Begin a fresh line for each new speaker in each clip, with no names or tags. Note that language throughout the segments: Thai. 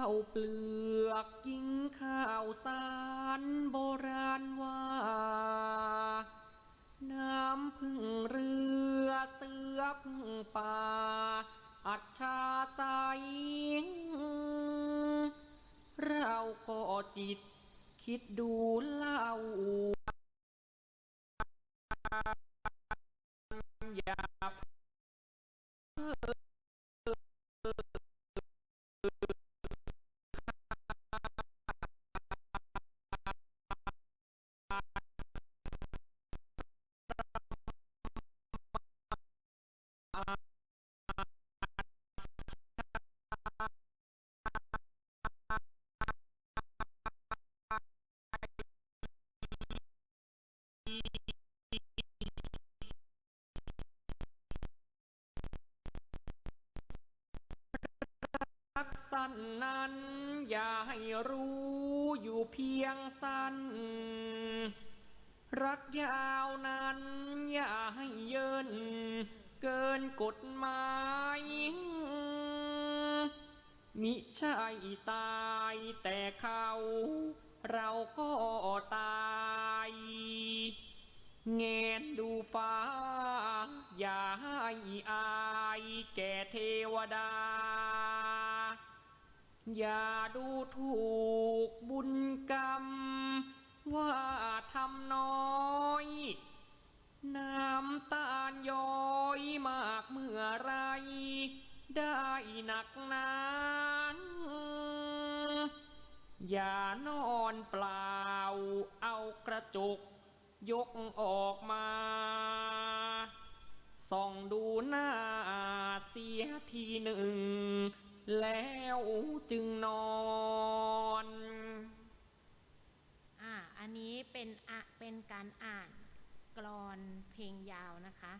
ข้าวเปลือกกินข้าวสารโบราณว่า น้ำพึ่งเรือเสือพึ่งป่า อัจฉาใสยเราก็จิตคิดดูเล่าอย่า รู้อยู่เพียงสั้น รักยาวนั้นอย่าให้เยิน เกินกฎหมายมิใช่ตายแต่เขาเราก็ตายเงนดูฟ้า อย่าให้อายแก่เทวดา อย่าดูถูกบุญกรรม ว่าทำน้อย น้ำตาลย้อยมากเมื่อไร ได้หนักนานอย่านอนเปล่าเอากระจก ยกออกมาส่องดูหน้าเสียทีหนึ่ง แล้วจึงนอน
อ่าอันนี้เป็นอะเป็นการอ่านกรอนเพลงยาวนะคะ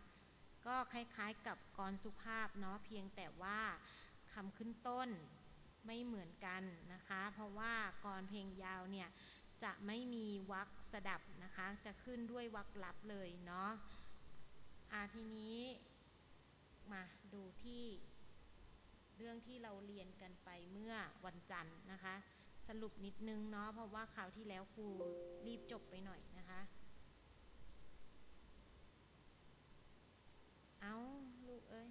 ก็คล้ายๆกับกรอนสุภาพเนาะเพียงแต่ว่าคำขึ้นต้นไม่เหมือนกันนะคะ เพราะว่ากรอนเพลงยาวเนี่ยจะไม่มีวรรคสดับนะคะ จะขึ้นด้วยวรรคลับเลยเนาะอ่าทีนี้มาดูที่ เรื่องที่เราเรียนกันไปเมื่อวันจันทร์นะคะ สรุปนิดนึงเนาะเพราะว่าคราวที่แล้วครูรีบจบไปหน่อยนะคะ เอาลูกเอ้ย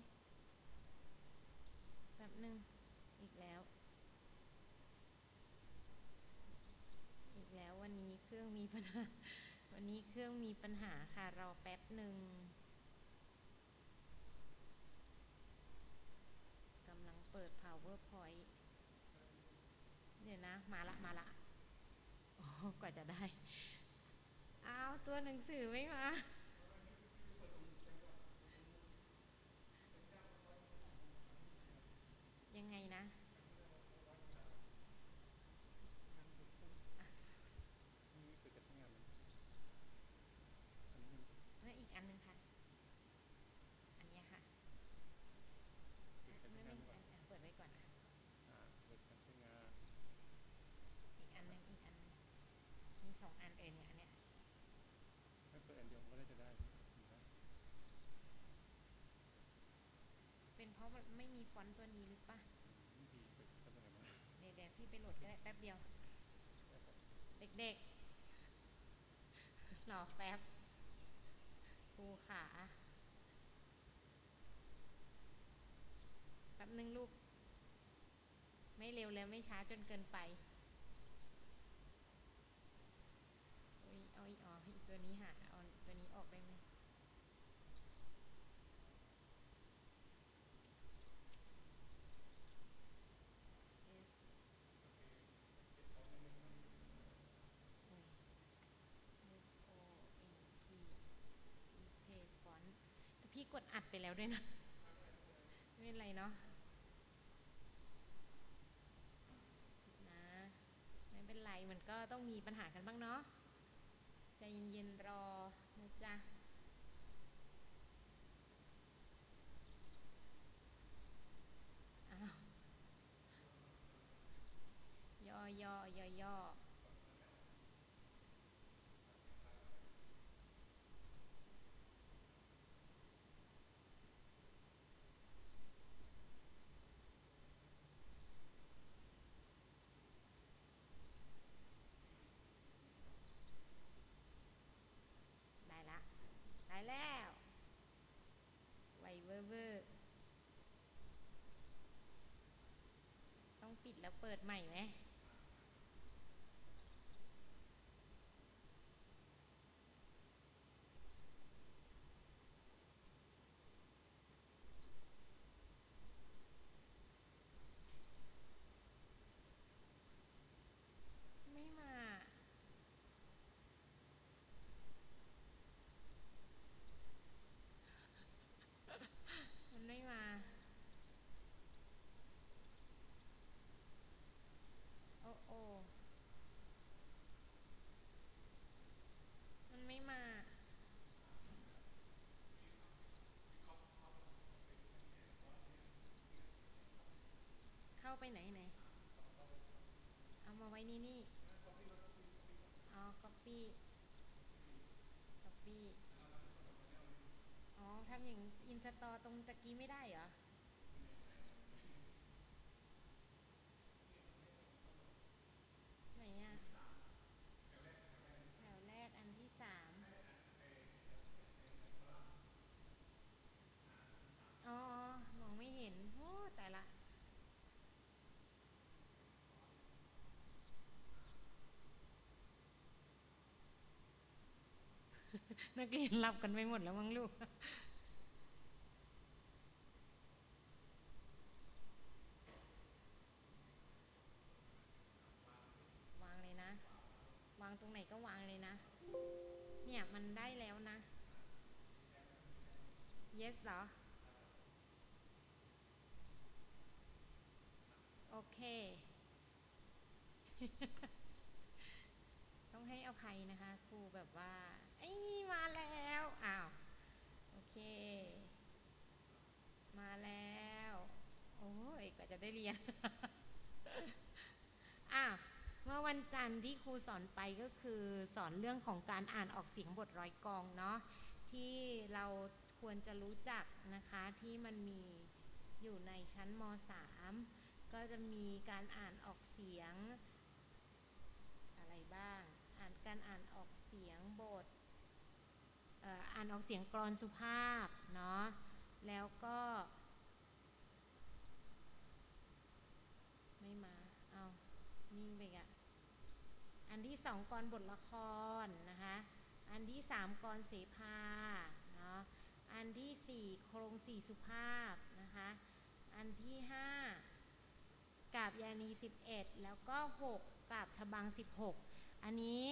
แป๊บนึงอีกแล้ว อีกแล้ววันนี้เครื่องมีปัญหา วันนี้เครื่องมีปัญหาค่ะรอแป๊บหนึ่งกำลังเปิด powerpoint เดี๋ยวนะ มาละมาละ โอ้กว่าจะได้ อ้าว ตัวหนังสือไม่มา ยังไงนะ แล้วอีกอันหนึงค่ะ อันเนี้ยค่ะอะไม่ไม่อันอันเปิดไว้ก่อนอะ อีกอันหนึงอีกอันหนึงมีสองอันเองเนี่ยอันเนี้ย เป็นเพราะมันไม่มีฟอนต์ตัวนี้หรือปะเดี๋ยวเดี๋ยว พี่ไปโหลดได้แป๊บเดียว เด็กๆรอแป๊บครูขาแป๊บนึงลูก ไม่เร็วแล้วไม่ช้าจนเกินไปอ๋ออ๋ออีกตัวนี้หาเอาตัวนี้ออกได้ไหม เพจฟอนต์แต่พี่ กดอัดไปแล้วด้วยนะไม่เป็นไรเนาะนะไม่เป็นไรมันก็ต้องมีปัญหากันบ้างเนาะใจเย็นๆรอนะจ๊ะ อ้าว ย่อย่อย่อย่อ แล้วเปิดใหม่ไหม ไม่มา มันไม่มา โอ้โอมันไม่มา เข้า ไปไหนไหน เอามาไว้นี่นี่อ๋อ copy copy อ๋อทำอย่างอินสตอตรงตะกี้ไม่ได้เหรอ ไหนอะแถวแรกอันที่สามอ๋ออ๋อมองไม่เห็น โอ้แต่ละ นักเรียนหลับกันไปหมดแล้วมั้งลูก วางเลยนะ วางตรงไหนก็วางเลยนะ เนี่ยมันได้แล้วนะ yes เหรอ โอเคต้องให้อภัยนะคะครูแบบว่า ไอ้มาแล้วอ้าวโอเค มาแล้ว โอ้ยกว่าจะได้เรียนอะเมื่อวันจันทร์ที่ครูสอนไปก็คือสอนเรื่องของการอ่านออกเสียงบทร้อยกองเนาะที่เราควรจะรู้จักนะคะที่มันมีอยู่ในชั้นม .3 ก็จะมีการอ่านออกเสียงอะไรบ้าง อ่านการอ่านออกเสียงบทเอ่านออกเสียงกรอนสุภาพเนาะแล้วก็ ไม่มาเอานิ่งไปอีกอะอันที่สองกรบทละครนะคะอันที่สามกรเสภาเนาะอันที่สี่โครงสี่สุภาพนะคะอันที่ห้ากาบยานีสิบเอ็ดแล้วก็หกกาบฉบังสิบหกอันนี้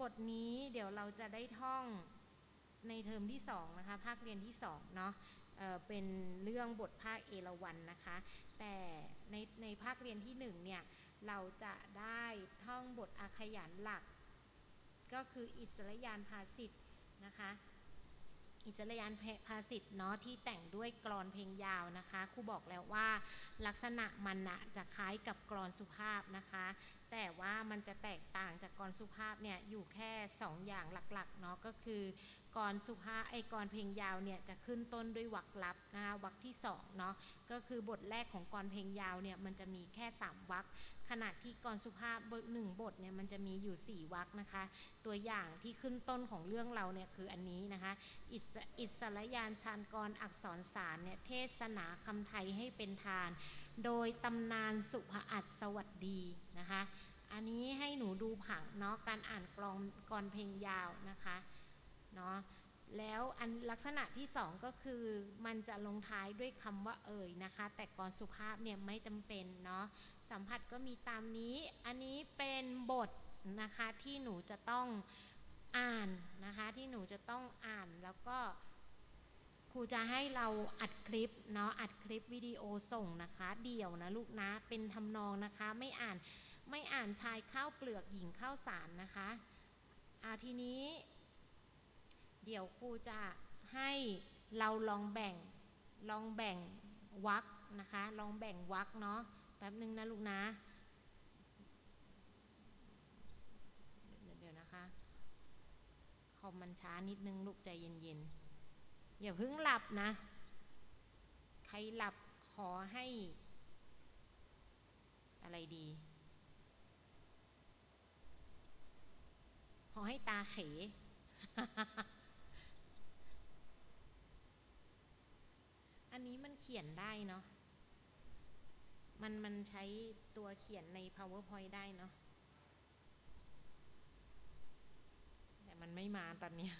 บทนี้เดี๋ยวเราจะได้ท่อง ในเทอมที่สองนะคะภาคเรียนที่สองเนาะเเป็นเรื่องบทภาคเอราวันนะคะ แต่ในในภาคเรียนที่หนึ่งเนี่ยเราจะได้ท่องบทอาขยานหลัก ก็คืออิสรยานภาสิทธ์นะคะอิสรยานภาสิทธ์เนาะที่แต่งด้วยกรอนเพลงยาวนะคะครูบอกแล้วว่าลักษณะมันนะจะคล้ายกับกรอนสุภาพนะคะ แต่ว่ามันจะแตกต่างจากกรอนสุภาพเนี่ยอยู่แค่ 2 อย่างหลักๆเนาะก็คือ กรสุภาไอ้กรเพลงยาวเนี่ยจะขึ้นต้นด้วยวรรคลับนะคะวรรคที่สองเนาะก็คือบทแรกของกรเพลงยาวเนี่ยมันจะมีแค่ 3วรรคขณะที่กรสุภาพบทหนึ่งบทเนี่ยมันจะมีอยู่ 4วรรคนะคะ ตัวอย่างที่ขึ้นต้นของเรื่องเราเนี่ยคืออันนี้นะคะ อิสอสรยานชานกรอักษรสารเนี่ยเทศนาคำไทยให้เป็นทาน โดยตำนานสุภอัตสวัสดีนะคะ อันนี้ให้หนูดูผังเนาะการอ่านกลองกรเพลงยาวนะคะ เนาะแล้วอันลักษณะที่สองก็คือมันจะลงท้ายด้วยคำว่าเอ่ยนะคะ แต่กรสุภาพเนี่ยไม่จำเป็นเนาะสัมผัสก็มีตามนี้ อันนี้เป็นบทนะคะที่หนูจะต้องอ่านนะคะที่หนูจะต้องอ่านแล้วก็ครูจะให้เราอัดคลิปเนาะอัดคลิปวิดีโอส่งนะคะ เดี่ยวนะลูกนะเป็นทำนองนะคะ ไม่อ่านไม่อ่านชายข้าวเปลือกหญิงข้าวสารนะคะอาทีนี้ เดี๋ยวครูจะให้เราลองแบ่งลองแบ่งวักนะคะ ลองแบ่งวักเนาะแป๊บนึงนะลูกนะเดี๋ยวเดี๋ยวนะคะคอมมันช้านิดนึงลูกใจเย็นๆอย่าเพิ่งหลับนะ ใครหลับขอให้ อะไรดี ขอให้ตาเข อันนี้มันเขียนได้เนาะ มันมันใช้ตัวเขียนใน powerpoint ได้เนาะ แต่มันไม่มาตอนเนี้ย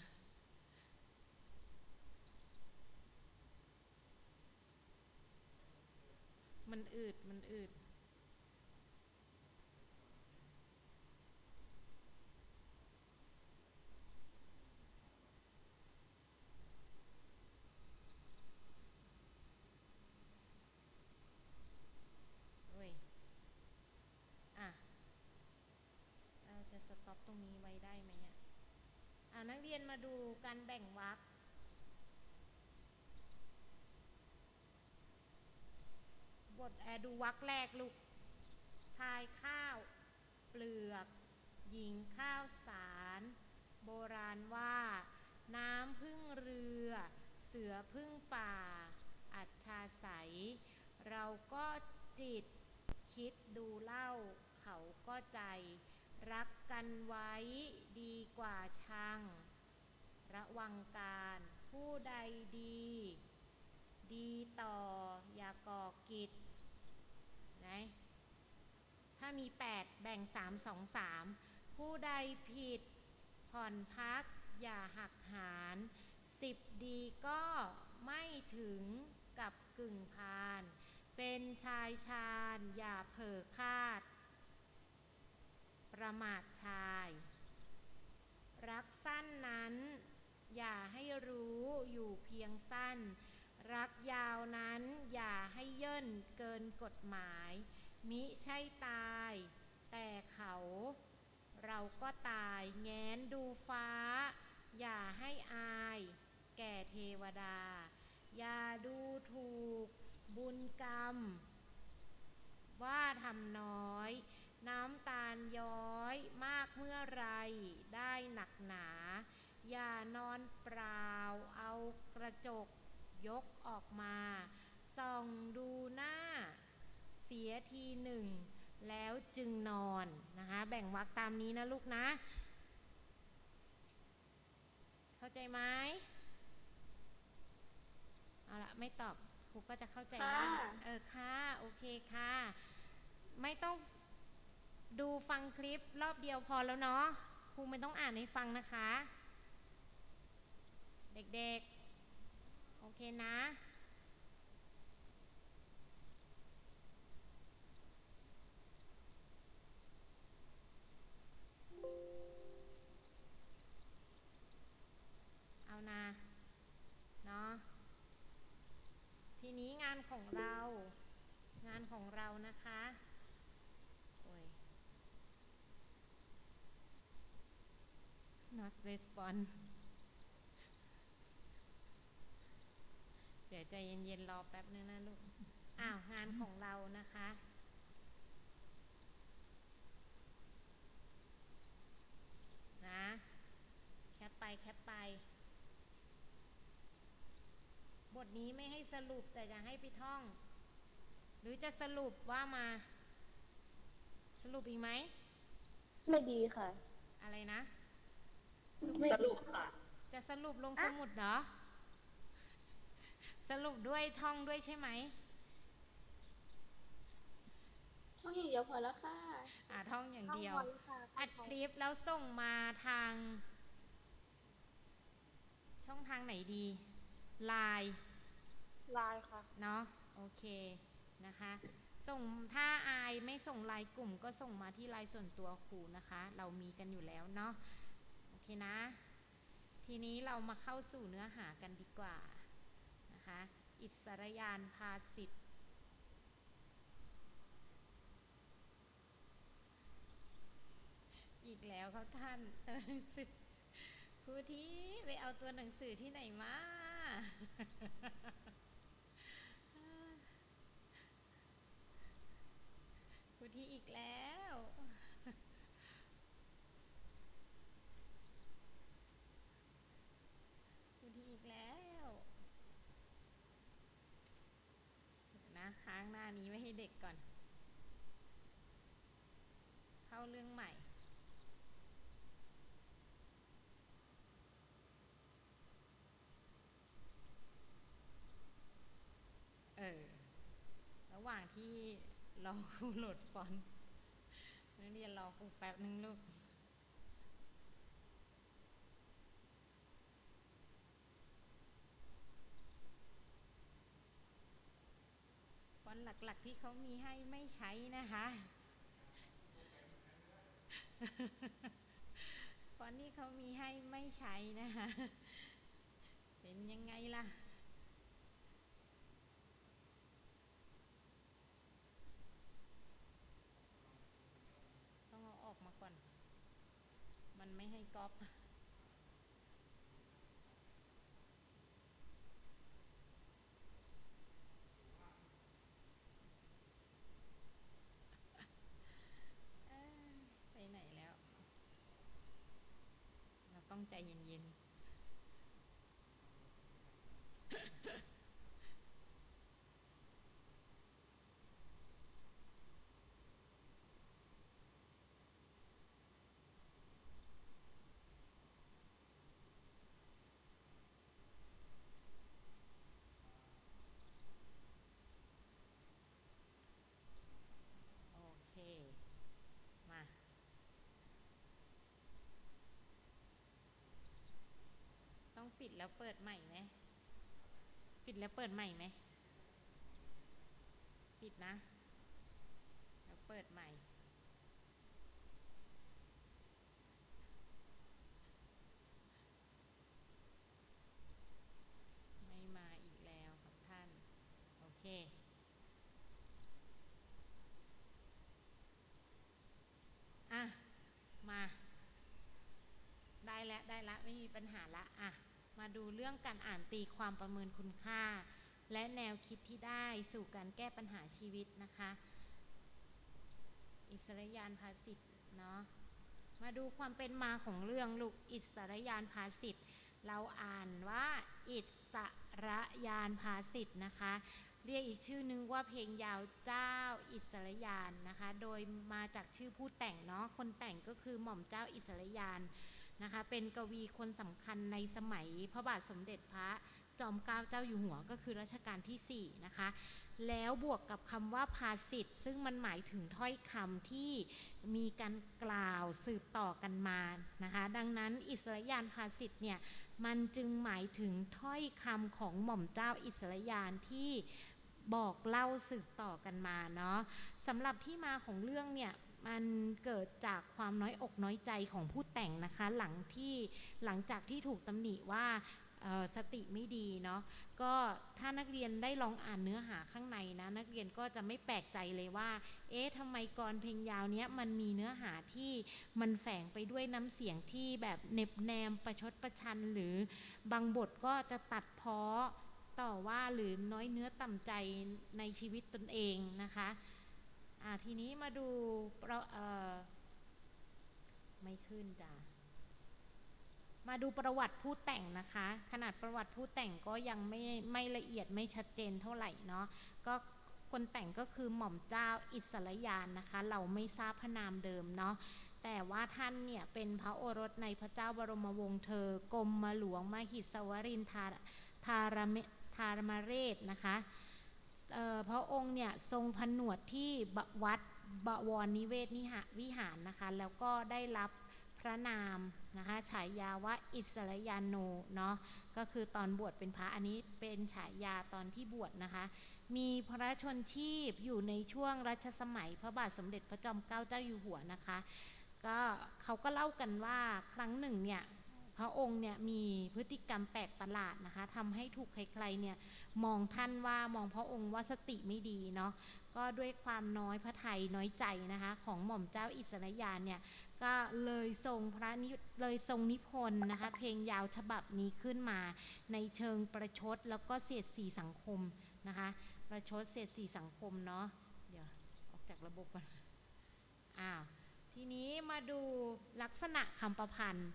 มันอืด มันอืด เว้ย อะ เราจะสต็อปตรงนี้ไว้ได้ไหมเนี่ยอ่านักเรียน มาดูการแบ่งวรรคบทแอดูวรรคแรกลูก ชายข้าว เปลือก หญิงข้าวสาร โบราณว่า น้ำพึ่งเรือ เสือพึ่งป่า อัจฉาใส เราก็จิตคิดดูเล่า เขาก็ใจ รักกันไว้ดีกว่าชัง ระวังการ ผู้ใดดี ดีต่อ อย่าก่อกิจไหนถ้ามี 8 แบ่ง 3 2 3 ผู้ใดผิด ผ่อนพัก อย่าหักหารสิบดีก็ไม่ถึงกับกึ่งพาน เป็นชายชาญอย่าเผลอคาด ประมาทชาย รักสั้นนั้น อย่าให้รู้อยู่เพียงสั้น รักยาวนั้นอย่าให้เย่นเกินกฎหมาย มิใช่ตาย แต่เขาเราก็ตายแง้นดูฟ้า อย่าให้อาย แก่เทวดา อย่าดูถูก บุญกรรม ว่าทำน้อย น้ำตาลย้อยมากเมื่อไรได้หนักหนา อย่านอนเปล่า เอากระจกยกออกมา ส่องดูหน้า เสียทีหนึ่ง แล้วจึงนอนนะคะ แบ่งวรรคตามนี้นะลูกนะ เข้าใจไหมเอาละไม่ตอบครูก็จะเข้าใจว่า
ค่ะ
เออค่ะโอเคค่ะ ไม่ต้องดูฟังคลิปรอบเดียวพอแล้วเนาะครูไม่ต้องอ่านให้ฟังนะคะ เด็กๆ โอเคนะ เอานะเนาะทีนี้งานของเรา งานของเรานะคะโอ้ย not respond เดี๋ยวใจเย็นๆรอแป๊บนึงนะลูก อ้าวงานของเรานะคะ นะ แคปไปแคปไป บทนี้ไม่ให้สรุปแต่จะให้ไปท่อง หรือจะสรุปว่ามา สรุปอีกไหม
ไม่ดีค่ะ
อะไรนะ
สรุปค่ะ
จะสรุปลงสมุดเหรอ สรุปด้วยท่องด้วยใช่ไหม
ห้องอย่างเดียวพอแล้วค่ะ
อ่าท่องอย่างเดียว
ท่งพอแล้วค่ะ
อัดคลิปแล้วส่งมาทาง ช่องทางไหนดีไลน์
ลายค่ะ
เนาะโอเคนะคะ ส่งถ้าอายไม่ส่งไลน์กลุ่มก็ส่งมาที่ไลน์ส่วนตัวครูนะคะ เรามีกันอยู่แล้วเนาะโอเคนะ ทีนี้เรามาเข้าสู่เนื้อหากันดีกว่า นะคะ อิสรยานภาสิทธิ์อีกแล้วครับท่านตัวหนังสือครูที่ไปเอาตัวหนังสือที่ไหนมา ครูที่อีกแล้ว ครูที่อีกแล้วเดี๋ยวนะค้างหน้านี้ไว้ให้เด็กก่อน เข้าเรื่องใหม่ เออ รอครูโหลดฟอนต์นักเรียนรอครูแป๊บนึงลูกฟอนต์หลักๆที่เขามีให้ไม่ใช้นะคะฟอนต์ที่เขามีให้ไม่ใช้นะคะเป็นยังไงล่ะ ต้องเอาออกมาก่อน มันไม่ ให้ก๊อป เอ้ยไปไหนแล้ว เราต้องใจเย็นๆ โอเค มา ต้อง ปิดแล้วเปิดใหม่ไหมปิดแล้วเปิดใหม่ไหมปิดนะ แล้วเปิดใหม่ ไม่มาอีกแล้วครับท่าน โอเคอะ มา ได้แล้ว ได้ละ ไม่มีปัญหาละ อะ มาดูเรื่องการอ่านตีความประเมินคุณค่า และแนวคิดที่ได้สู่การแก้ปัญหาชีวิตนะคะ อิสรยานภาษิตเนาะมาดูความเป็นมาของเรื่องลูกอิสรยานภาษิตเราอ่านว่าอิสรยานภาษิตนะคะ เรียกอีกชื่อนึงว่าเพลงยาวเจ้าอิสรยานนะคะ โดยมาจากชื่อผู้แต่งเนาะคนแต่งก็คือหม่อมเจ้าอิสรยาน นะคะ เป็นกวีคนสำคัญในสมัยพระบาทสมเด็จพระจอมเกล้าเจ้าอยู่หัวก็คือรัชกาลที่ 4 นะคะ แล้วบวกกับคำว่าภาษิตซึ่งมันหมายถึงถ้อยคำที่มีการกล่าวสืบต่อกันมานะคะ ดังนั้นอิสรยานภาษิตเนี่ยมันจึงหมายถึงถ้อยคำของหม่อมเจ้าอิสรยานที่บอกเล่าสืบต่อกันมาเนาะสำหรับที่มาของเรื่องเนี่ย มันเกิดจากความน้อยอกน้อยใจของผู้แต่งนะคะ หลังที่หลังจากที่ถูกตำหนิว่าสติไม่ดีเนาะก็ถ้านักเรียนได้ลองอ่านเนื้อหาข้างในนะ นักเรียนก็จะไม่แปลกใจเลยว่า เอ๊ะทำไมกรเพลงยาวเนี้ยมันมีเนื้อหาที่มันแฝงไปด้วยน้ำเสียงที่แบบเน็บแนมประชดประชัน หรือบางบทก็จะตัดเพ้อต่อว่าหรือน้อยเนื้อต่ำใจในชีวิตตนเองนะคะ ทีนี้มาดูเราเออไม่ขึ้นจ้ะมาดูประวัติผู้แต่งนะคะ ขนาดประวัติผู้แต่งก็ยังไม่ไม่ละเอียดไม่ชัดเจนเท่าไหร่เนาะก็คนแต่งก็คือหม่อมเจ้าอิสรยานนะคะ เราไม่ทราบพระนามเดิมเนาะแต่ว่าท่านเนี่ยเป็นพระโอรสในพระเจ้าบรมวงศ์เธอกรมมาหลวงมหิสวรินทาธารเมธารมเรศนะคะ พระองค์เนี่ยทรงผนวดที่วัดบวรนิเวศนิหะวิหารนะคะ แล้วก็ได้รับพระนามนะคะฉายาว่าอิสรยานโนเนาะก็คือตอนบวชเป็นพระอันนี้เป็นฉายาตอนที่บวชนะคะ มีพระชนชีพอยู่ในช่วงรัชสมัย พระบาทสมเด็จพระจอมเกล้าเจ้าอยู่หัวนะคะก็เขาก็เล่ากันว่าครั้งหนึ่งเนี่ยพระองค์เนี่ยมีพฤติกรรมแปลกประหลาดนะคะทำให้ถูกใครๆเนี่ย มองท่านว่ามองพระองค์ว่าสติไม่ดีเนาะก็ด้วยความน้อยพระทัยน้อยใจนะคะ ของหม่อมเจ้าอิสรยานเนี่ยก็เลยทรงพระนิเลยทรงนิพนธ์นะคะ เพลงยาวฉบับนี้ขึ้นมา ในเชิงประชดแล้วก็เสียดสีสังคมนะคะ ประชดเสียดสีสังคมเนาะเดี๋ยวออกจากระบบก่อนอ้าวทีนี้มาดูลักษณะคำประพันธ์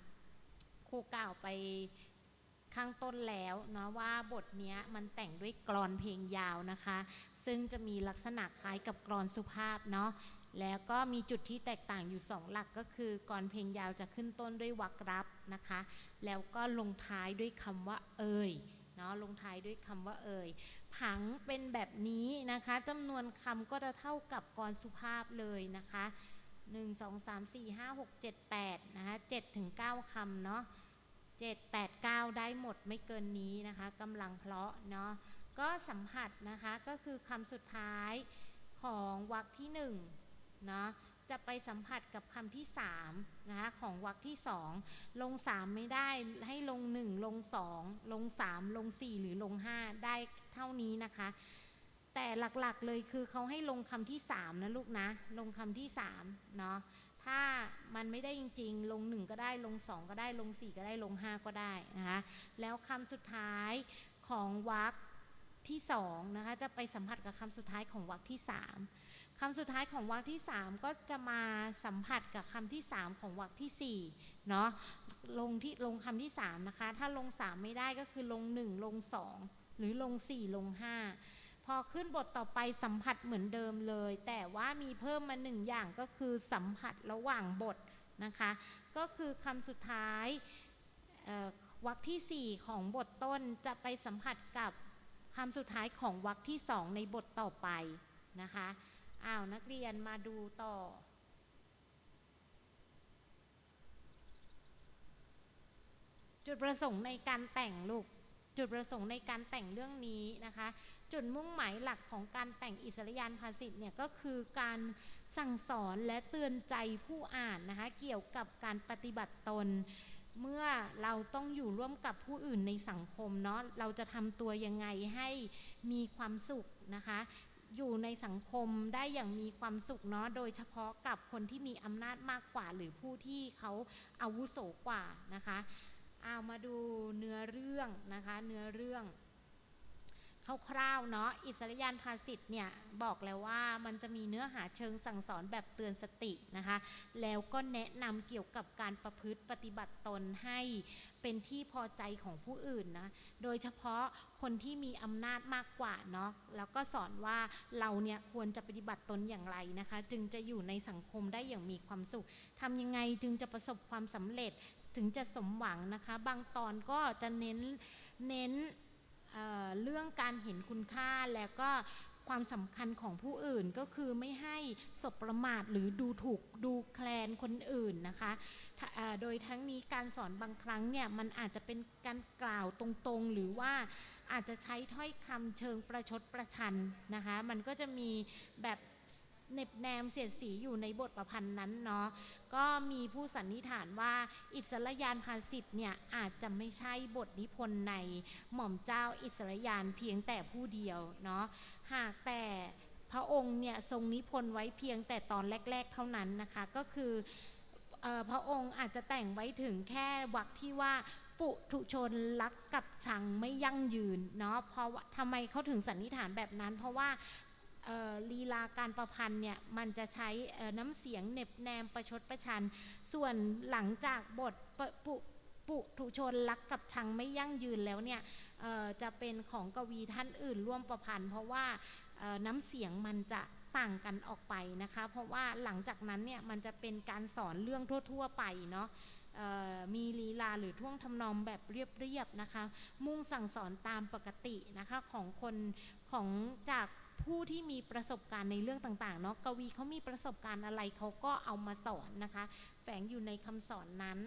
ครูกล่าวไป ข้างต้นแล้วเนาะว่าบทนี้มันแต่งด้วยกรอนเพลงยาวนะคะ ซึ่งจะมีลักษณะคล้ายกับกรอนสุภาพเนาะแล้วก็มีจุดที่แตกต่างอยู่สองหลักก็คือกรอนเพลงยาวจะขึ้นต้นด้วยวรรครับนะคะ แล้วก็ลงท้ายด้วยคำว่าเอ่ยเนาะลงท้ายด้วยคำว่าเอ่ยผังเป็นแบบนี้นะคะจำนวนคำก็จะเท่ากับกรสุภาพเลยนะคะ 1 2 3 4 5 6 7 8นะคะ7ถึง9คำเนาะ 7 8 9 ได้หมดไม่เกินนี้นะคะกำลังเพราะเนาะก็สัมผัสนะคะก็คือคำสุดท้ายของวรรคที่1เนาะจะไปสัมผัสกับคำที่3นะคะของวรรคที่ 2 ลง 3 ไม่ได้ให้ลง 1 ลง 2 ลง 3 ลง 4 หรือลง 5 ได้เท่านี้นะคะ แต่หลักๆเลยคือเขาให้ลงคำที่ 3 นะลูกนะ ลงคำที่3เนาะ ถ้ามันไม่ได้จริง ๆ ลง 1 ก็ได้ลง 2 ก็ได้ลง 4 ก็ได้ลง 5 ก็ได้นะคะแล้วคำสุดท้ายของวรรคที่2นะคะจะไปสัมผัสกับคำสุดท้ายของวรรคที่ 3คำสุดท้ายของวรรคที่ 3 ก็จะมาสัมผัสกับคำที่ 3 ของวรรคที่4เนาะลงที่ลงคำที่ 3 นะคะ ถ้าลง 3 ไม่ได้ก็คือลง 1 ลง 2 หรือลง 4 ลง 5 พอขึ้นบทต่อไปสัมผัสเหมือนเดิมเลย แต่ว่ามีเพิ่มมาหนึ่งอย่างก็คือสัมผัสระหว่างบทนะคะ ก็คือคำสุดท้ายวรรคที่ 4 ของบทต้นจะไปสัมผัสกับคำสุดท้ายของวรรคที่2ในบทต่อไปนะคะอ้าวนักเรียนมาดูต่อ จุดประสงค์ในการแต่งลูกจุดประสงค์ในการแต่งเรื่องนี้นะคะ จุดมุ่งหมายหลักของการแต่งอิสริยานภาษิตเนี่ยก็คือการสั่งสอนและเตือนใจผู้อ่านนะคะเกี่ยวกับการปฏิบัติตน เมื่อเราต้องอยู่ร่วมกับผู้อื่นในสังคมเนาะเราจะทำตัวยังไงให้มีความสุขนะคะอยู่ในสังคมได้อย่างมีความสุขเนาะโดยเฉพาะกับคนที่มีอำนาจมากกว่า หรือผู้ที่เขาอาวุโสกว่านะคะเอามาดูเนื้อเรื่องนะคะเนื้อเรื่อง คร่าวๆเนาะอิสริยานภาษิตเนี่ยบอกแล้วว่ามันจะมีเนื้อหาเชิงสั่งสอนแบบเตือนสตินะคะ แล้วก็แนะนำเกี่ยวกับการประพฤติปฏิบัติตนให้เป็นที่พอใจของผู้อื่นนะโดยเฉพาะคนที่มีอำนาจมากกว่าเนาะแล้วก็สอนว่าเราเนี่ยควรจะปฏิบัติตนอย่างไรนะคะ จึงจะอยู่ในสังคมได้อย่างมีความสุขทำยังไงจึงจะประสบความสำเร็จถึงจะสมหวังนะคะ บางตอนก็จะเน้นเน้น เเรื่องการเห็นคุณค่าแล้วก็ความสำคัญของผู้อื่นก็คือไม่ให้สบประมาทหรือดูถูกดูแคลนคนอื่นนะคะ โดยทั้งนี้การสอนบางครั้งเนี่ยมันอาจจะเป็นการกล่าวตรงๆ หรือว่าอาจจะใช้ถ้อยคำเชิงประชดประชันนะคะ มันก็จะมีแบบเน็บแนมเสียดสีอยู่ในบทประพันธ์นั้นเนาะ ก็มีผู้สันนิษฐานว่าอิสรยานภาษิตเนี่ยอาจจะไม่ใช่บทนิพนธ์ในหม่อมเจ้าอิสรยานเพียงแต่ผู้เดียวเนาะหากแต่พระองค์เนี่ยทรงนิพนธ์ไว้เพียงแต่ตอนแรก ๆ เท่านั้นนะคะก็คืออพระองค์อาจจะแต่งไว้ถึงแค่วรรคที่ว่าปุถุชนรักกับชังไม่ยั่งยืนเนาะเพราะว่าทำไมเขาถึงสันนิษฐานแบบนั้น เพราะว่า ลีลาการประพันธ์เนี่ยมันจะใช้น้ำเสียงเน็บแนมประชดประชัน ส่วนหลังจากบทป,ปุปุถุชนรักกับชังไม่ยั่งยืนแล้วเนี่ยจะเป็นของกวีท่านอื่นร่วมประพันธ์ เพราะว่าน้ำเสียงมันจะต่างกันออกไปนะคะ เพราะว่าหลังจากนั้นเนี่ยมันจะเป็นการสอนเรื่องทั่ว ๆ ไปเนาะมีลีลาหรือท่วงทำนองแบบเรียบๆนะคะ มุ่งสั่งสอนตามปกตินะคะของคนของจาก ผู้ที่มีประสบการณ์ในเรื่องต่างๆเนาะกวีเขามีประสบการณ์อะไรเขาก็เอามาสอนนะคะ แฝงอยู่ในคำสอนนั้น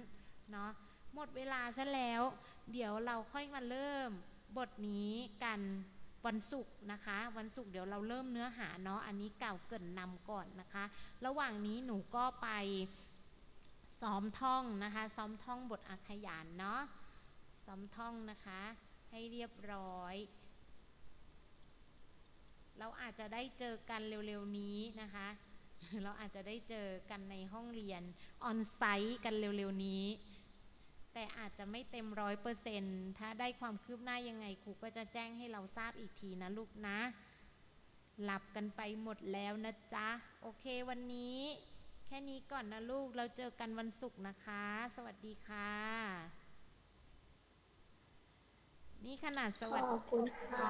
เนาะหมดเวลาซะแล้ว เดี๋ยวเราค่อยมาเริ่มบทนี้กันวันศุกร์นะคะ วันศุกร์เดี๋ยวเราเริ่มเนื้อหาเนาะอันนี้เก่าเกินนำก่อนนะคะ ระหว่างนี้หนูก็ไปซ้อมท่องนะคะ ซ้อมท่องบทอาขยานเนาะซ้อมท่องนะคะ ให้เรียบร้อย เราอาจจะได้เจอกันเร็วๆนี้นะคะ เราอาจจะได้เจอกันในห้องเรียนออนไซต์กันเร็วๆนี้ แต่อาจจะไม่เต็มร้อยเปอร์เซ็นต์ถ้าได้ความคืบหน้ายังไงครูก็จะแจ้งให้เราทราบอีกทีนะลูกนะ หลับกันไปหมดแล้วนะจ๊ะ โอเควันนี้ แค่นี้ก่อนนะลูก เราเจอกันวันศุกร์นะคะ สวัสดีค่ะ นี่ขนาดสวัสดี
อบคุณค่ะ